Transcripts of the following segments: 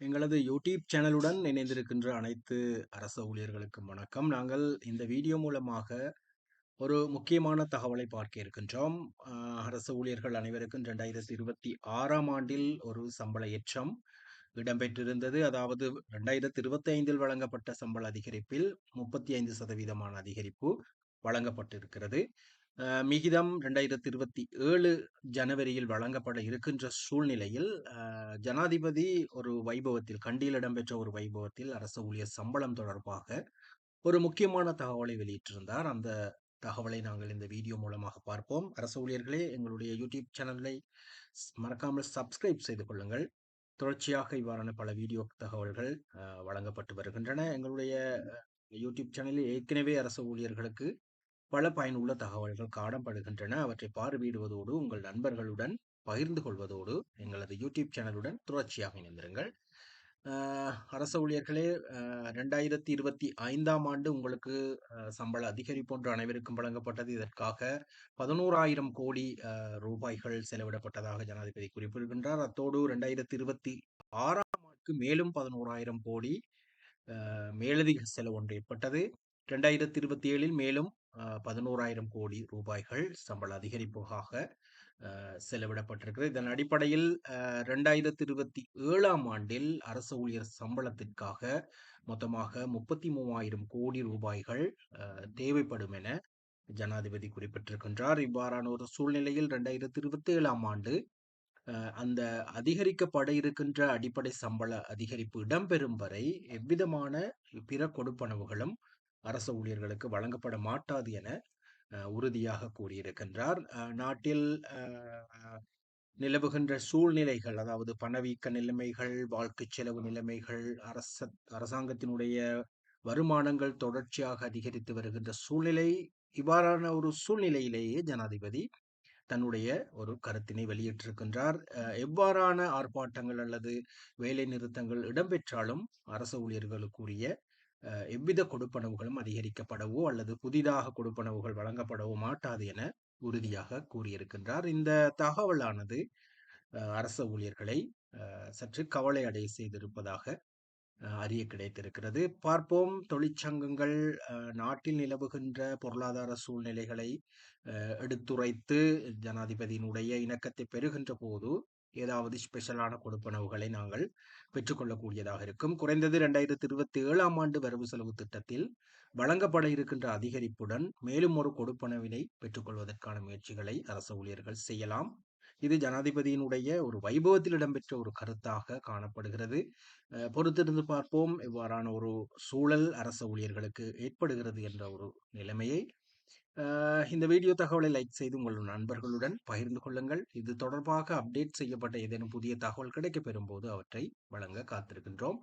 எங்களது யூடியூப் சேனலுடன் இணைந்திருக்கின்ற அனைத்து அரச ஊழியர்களுக்கும் வணக்கம். நாங்கள் இந்த வீடியோ மூலமாக ஒரு முக்கியமான தகவலை பார்க்க இருக்கின்றோம். அரச ஊழியர்கள் அனைவருக்கும் ரெண்டாயிரத்தி இருபத்தி ஆறாம் ஆண்டில் ஒரு சம்பள எச்சம் இடம்பெற்றிருந்தது. அதாவது ரெண்டாயிரத்தி இருபத்தி ஐந்தில் வழங்கப்பட்ட சம்பள அதிகரிப்பில் முப்பத்தி ஐந்து சதவீதமான அதிகரிப்பு வழங்கப்பட்டிருக்கிறது. மிகிதம் ரெண்டாயிரத்தி இருபத்தி ஏழு ஜனவரியில் வழங்கப்பட இருக்கின்ற சூழ்நிலையில் ஜனாதிபதி ஒரு வைபவத்தில் கண்டியில் இடம்பெற்ற ஒரு வைபவத்தில் அரசு ஊழியர் சம்பளம் தொடர்பாக ஒரு முக்கியமான தகவலை வெளியிட்டிருந்தார். அந்த தகவலை நாங்கள் இந்த வீடியோ மூலமாக பார்ப்போம். அரசு ஊழியர்களே எங்களுடைய யூடியூப் சேனலை மறக்காமல் சப்ஸ்கிரைப் செய்து கொள்ளுங்கள். தொடர்ச்சியாக இவ்வாறான பல வீடியோ தகவல்கள் வழங்கப்பட்டு வருகின்றன. எங்களுடைய யூடியூப் சேனலில் ஏற்கனவே அரசு ஊழியர்களுக்கு பல பயனுள்ள தகவல்கள் காணப்படுகின்றன அவற்றை பார்வையிடுவதோடு உங்கள் நண்பர்களுடன் பகிர்ந்து கொள்வதோடு எங்களது யூடியூப் சேனலுடன் தொடர்ச்சியாக இணைந்திருங்கள். அரச ஊழியர்களே ரெண்டாயிரத்தி இருபத்தி ஐந்தாம் ஆண்டு உங்களுக்கு சம்பள அதிகரிப்பு ஒன்று அனைவருக்கும் வழங்கப்பட்டது. இதற்காக பதினோராயிரம் கோடி ரூபாய்கள் செலவிடப்பட்டதாக ஜனாதிபதி குறிப்பிடுகின்றார். அத்தோடு ரெண்டாயிரத்தி இருபத்தி ஆறாம் ஆண்டுக்கு மேலும் பதினோராயிரம் கோடி மேலதிக செலவு ஒன்று ஏற்பட்டது. ரெண்டாயிரத்தி இருபத்தி ஏழில் மேலும் பதினோராயிரம் கோடி ரூபாய்கள் சம்பள அதிகரிப்புக்காக செலவிடப்பட்டிருக்கிறது. இதன் அடிப்படையில் ரெண்டாயிரத்தி இருபத்தி ஏழாம் ஆண்டில் அரசு ஊழியர் சம்பளத்திற்காக மொத்தமாக முப்பத்தி மூவாயிரம் கோடி ரூபாய்கள் தேவைப்படும் என ஜனாதிபதி குறிப்பிட்டிருக்கின்றார். இவ்வாறான ஒரு சூழ்நிலையில் ரெண்டாயிரத்தி இருபத்தி ஏழாம் ஆண்டு அந்த அதிகரிக்கப்பட இருக்கின்ற அடிப்படை சம்பள அதிகரிப்பு இடம்பெறும் வரை எவ்விதமான பிற கொடுப்பனவுகளும் அரச ஊழியர்களுக்கு வழங்கப்பட மாட்டாது என உறுதியாக கூறியிருக்கின்றார். நாட்டில் நிலவுகின்ற சூழ்நிலைகள் அதாவது பணவீக்க நிலைமைகள் வாழ்க்கை செலவு நிலைமைகள் அரச அரசாங்கத்தினுடைய வருமானங்கள் தொடர்ச்சியாக அதிகரித்து வருகின்ற சூழ்நிலை இவ்வாறான ஒரு சூழ்நிலையிலேயே ஜனாதிபதி தன்னுடைய ஒரு கருத்தினை வெளியிட்டிருக்கின்றார். எவ்வாறான ஆர்ப்பாட்டங்கள் அல்லது வேலை நிறுத்தங்கள் இடம்பெற்றாலும் அரசு ஊழியர்களுக்குரிய எவ்வித கொடுப்பனவுகளும் அதிகரிக்கப்படவோ அல்லது புதிதாக கொடுப்பனவுகள் வழங்கப்படவோ மாட்டாது என உறுதியாக கூறியிருக்கின்றார். இந்த தகவலானது அரச ஊழியர்களை சற்று கவலை அடைய செய்திருப்பதாக அறிய கிடைத்திருக்கிறது. பார்ப்போம். தொழிற்சங்கங்கள் நாட்டில் நிலவுகின்ற பொருளாதார சூழ்நிலைகளை எடுத்துரைத்து ஜனாதிபதியினுடைய இணக்கத்தை பெறுகின்ற போது ஏதாவது ஸ்பெஷலான கொடுப்பனவுகளை நாங்கள் பெற்றுக்கொள்ளக்கூடியதாக இருக்கும். குறைந்தது இரண்டாயிரத்தி இருபத்தி ஏழாம் ஆண்டு வரவு செலவு திட்டத்தில் வழங்கப்பட இருக்கின்ற அதிகரிப்புடன் மேலும் ஒரு கொடுப்பனவினை பெற்றுக்கொள்வதற்கான முயற்சிகளை அரசு ஊழியர்கள் செய்யலாம். இது ஜனாதிபதியினுடைய ஒரு வைபவத்தில் இடம்பெற்ற ஒரு கருத்தாக காணப்படுகிறது. பொறுத்திருந்து பார்ப்போம். இவ்வாறான ஒரு சூழல் அரச ஊழியர்களுக்கு ஏற்படுகிறது என்ற ஒரு நிலைமையை இந்த வீடியோ தகவலை லைக் செய்து உங்கள் நண்பர்களுடன் பகிர்ந்து கொள்ளுங்கள். இது தொடர்பாக அப்டேட் செய்யப்பட்ட ஏதேனும் புதிய தகவல் கிடைக்க பெறும்போது அவற்றை வழங்க காத்திருக்கின்றோம்.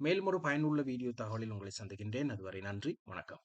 மேலும் ஒரு பயனுள்ள வீடியோ தகவலில் உங்களை சந்திக்கின்றேன். அதுவரை நன்றி. வணக்கம்.